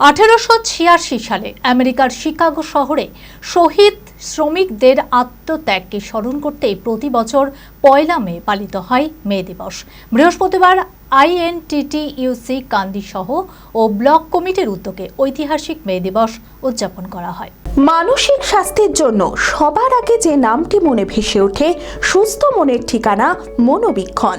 আঠেরোশো ছিয়াশি সালে আমেরিকার শিকাগো শহরে শহীদ শ্রমিকদের আত্মত্যাগকে স্মরণ করতে প্রতি বছর পয়লা মে পালিত হয় মে দিবস। বৃহস্পতিবার আইএনটিটিইউসি কান্দি সহ ও ব্লক কমিটির উদ্যোগে ঐতিহাসিক মে দিবস উদযাপন করা হয়। মানসিক স্বাস্থ্যের জন্য সবার আগে যে নামটি মনে ভেসে ওঠে, সুস্থ মনের ঠিকানা মনোবীক্ষণ।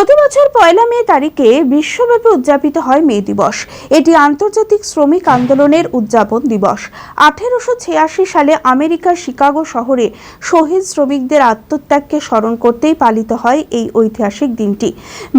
প্রতি বছর পয়লা মে তারিখে বিশ্বব্যাপী উদযাপিত হয় মে দিবস। এটি আন্তর্জাতিক শ্রমিক আন্দোলনের উদযাপন দিবস। আঠেরোশো ছিয়াশি সালে আমেরিকার শিকাগো শহরে শহীদ শ্রমিকদের আত্মত্যাগকে স্মরণ করতেই পালিত হয় এই ঐতিহাসিক দিনটি।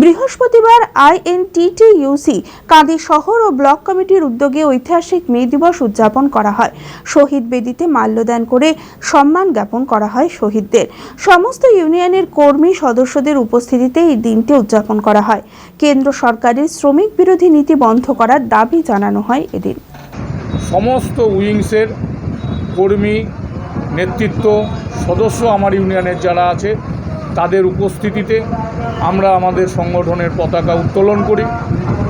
বৃহস্পতিবার আইএনটিটিইউসি কাঁদি শহর ও ব্লক কমিটির উদ্যোগে ঐতিহাসিক মে দিবস উদযাপন করা হয়। শহীদ বেদিতে মাল্যদান করে সম্মান জ্ঞাপন করা হয় শহীদদের। সমস্ত ইউনিয়নের কর্মী সদস্যদের উপস্থিতিতে এই দিনটি উদযাপন করা হয়। কেন্দ্র সরকারের শ্রমিক বিরোধী নীতি বন্ধ করার দাবি জানানো হয় এদিন। সমস্ত উইংসের কর্মী, নেতৃত্ব, সদস্য আমার ইউনিয়নের যারা আছে, তাদের উপস্থিতিতে আমরা আমাদের সংগঠনের পতাকা উত্তোলন করি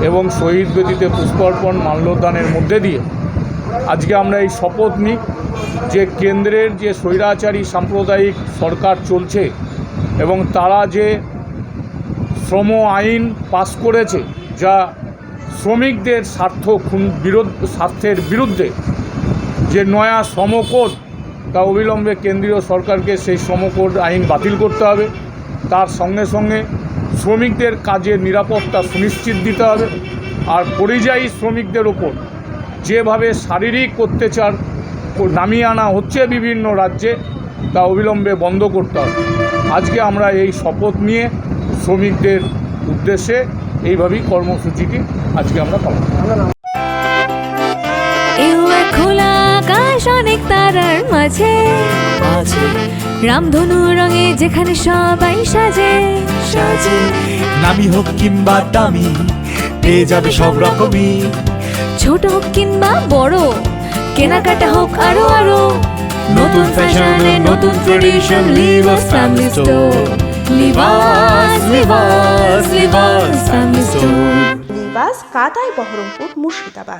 এবং শহীদ বেদিতে পুষ্পার্পণ মাল্যদানের মধ্যে দিয়ে আজকে আমরা এই শপথ নিই যে কেন্দ্রের যে স্বৈরাচারী সাম্প্রদায়িক সরকার চলছে এবং তারা যে শ্রম আইন পাস করেছে, যা শ্রমিকদের স্বার্থ বিরোধ, স্বার্থের বিরুদ্ধে যে নয়া শ্রমকোড, তা অবিলম্বে কেন্দ্রীয় সরকারকে সেই শ্রমকোড আইন বাতিল করতে হবে। তার সঙ্গে সঙ্গে শ্রমিকদের কাজের নিরাপত্তা সুনিশ্চিত দিতে হবে। আর পরিযায়ী শ্রমিকদের ওপর যেভাবে শারীরিক অত্যাচার নামিয়ে আনা হচ্ছে বিভিন্ন রাজ্যে, তা অবিলম্বে বন্ধ করতে হবে। আজকে আমরা এই শপথ নিয়ে শ্রমিকদের উদ্দেশ্যে এইভাবেই কর্মসূচিটি আজকে আমরা পালন। খোলা আকাশ অনেক তারার মাঝে। রামধনু রঙে যেখানে সবাই সাজে। সাজে। নামি হোক কিংবা দামি পেয়ে যাবে সব রকমই। ছোট হোক কিংবা বড় কেনাকাটা হোক আরও আরও। নতুন ফ্যাশনে নতুন tradition Libas family store Libas Libas Libas family store Libas কাতাই Baharampur Murshidabad.